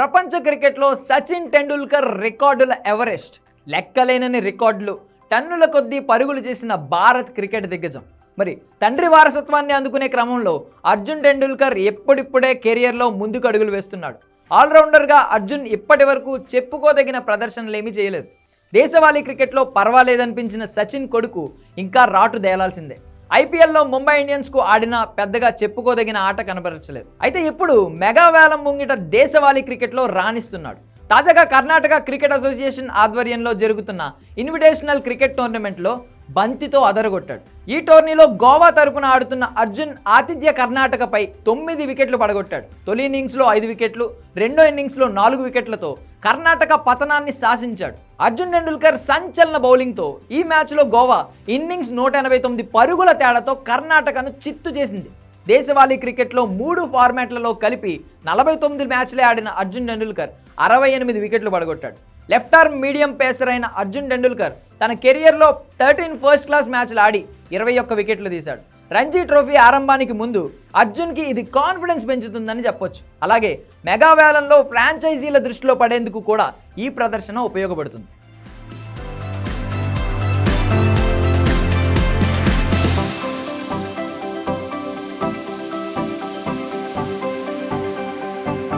ప్రపంచ క్రికెట్లో సచిన్ టెండూల్కర్ రికార్డుల ఎవరెస్ట్? లెక్కలేనని రికార్డులు టన్నుల కొద్దీ పరుగులు చేసిన భారత్ క్రికెట్ దిగ్గజం. మరి తండ్రి వారసత్వాన్ని అందుకునే క్రమంలో అర్జున్ టెండూల్కర్ ఎప్పుడిప్పుడే కెరియర్లో ముందుకు అడుగులు వేస్తున్నాడు. ఆల్రౌండర్గా అర్జున్ ఇప్పటి వరకు చెప్పుకోదగిన ప్రదర్శనలేమీ చేయలేదు. దేశవాళీ క్రికెట్లో పర్వాలేదనిపించిన సచిన్ కొడుకు ఇంకా రాటు దేలాల్సిందే ఐపీఎల్లో ముంబై ఇండియన్స్కు ఆడిన పెద్దగా చెప్పుకోదగిన ఆట కనబరచలేదు. అయితే ఇప్పుడు మెగా వేలం ముంగిట దేశవాళీ క్రికెట్లో రాణిస్తున్నాడు. తాజాగా కర్ణాటక క్రికెట్ అసోసియేషన్ ఆధ్వర్యంలో జరుగుతున్న ఇన్విటేషనల్ క్రికెట్ టోర్నమెంట్లో బంతితో అదరగొట్టాడు. ఈ టోర్నీలో గోవా తరపున ఆడుతున్న అర్జున్ ఆతిథ్య కర్ణాటకపై తొమ్మిది వికెట్లు పడగొట్టాడు. తొలి ఇన్నింగ్స్లో ఐదు వికెట్లు రెండో ఇన్నింగ్స్లో నాలుగు వికెట్లతో కర్ణాటక పతనాన్ని శాసించాడు. అర్జున్ టెండూల్కర్ సంచలన బౌలింగ్తో ఈ మ్యాచ్లో గోవా ఇన్నింగ్స్ నూట ఎనభై తొమ్మిది పరుగుల తేడాతో కర్ణాటకను చిత్తు చేసింది. దేశవాళీ క్రికెట్లో మూడు ఫార్మాట్లలో కలిపి నలభై తొమ్మిది మ్యాచ్లే ఆడిన అర్జున్ టెండూల్కర్ అరవై ఎనిమిది వికెట్లు పడగొట్టాడు. లెఫ్ట్ ఆర్మ్ మీడియం పేసర్ అయిన అర్జున్ టెండూల్కర్ తన కెరియర్లో థర్టీన్ ఫస్ట్ క్లాస్ మ్యాచ్లు ఆడి ఇరవై ఒక్క వికెట్లు తీశాడు. రంజీ ట్రోఫీ ఆరంభానికి ముందు అర్జున్కి ఇది కాన్ఫిడెన్స్ పెంచుతుందని చెప్పొచ్చు. అలాగే మెగా వేలంలో ఫ్రాంచైజీల దృష్టిలో పడేందుకు కూడా ఈ ప్రదర్శన ఉపయోగపడుతుంది.